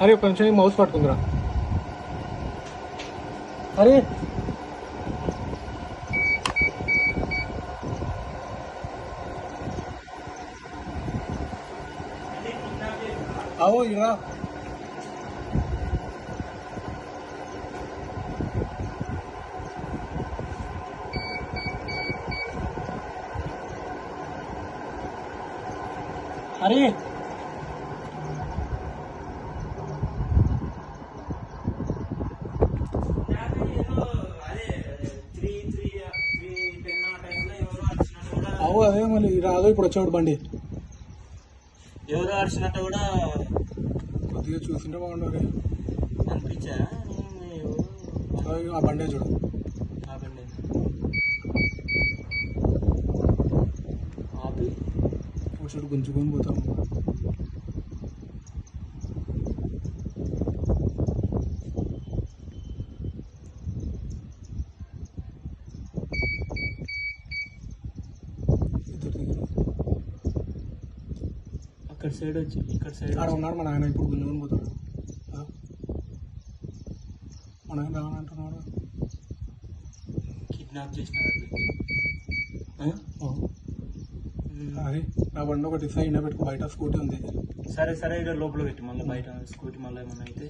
అరే ఒక నిమిషం మౌస్ పట్టుకుందిరా అరే అవు ఇరా అరే అవు అదే మళ్ళీ రాదు ఇప్పుడు వచ్చాడు బండి. ఎవరు అడిచినట్టు కూడా కొద్దిగా చూసింటే బాగుండే అనిపించా? ఆ బండే చూడు. ఆపండి ఆపి. ఒక చూడు గుంజుకొని పోతాం. దిగారు. అక్కడ సైడ్ వచ్చి ఇక్కడ సైడ్ ఆడ ఉన్నాడు మన ఆయన ఇప్పుడు గుంజుకొని పోతాడు? మన ఆయన రానంటున్నాడు కిడ్నాప్ చేసినారు ఆ? అది నా బండి ఒకటి సైడ్ పెట్టుకో బయట స్కూటీ ఉంది. సరే సరే ఇక్కడ లోపల పెట్టి మళ్ళీ బయట స్కూటీ మళ్ళీ ఏమన్నా అయితే.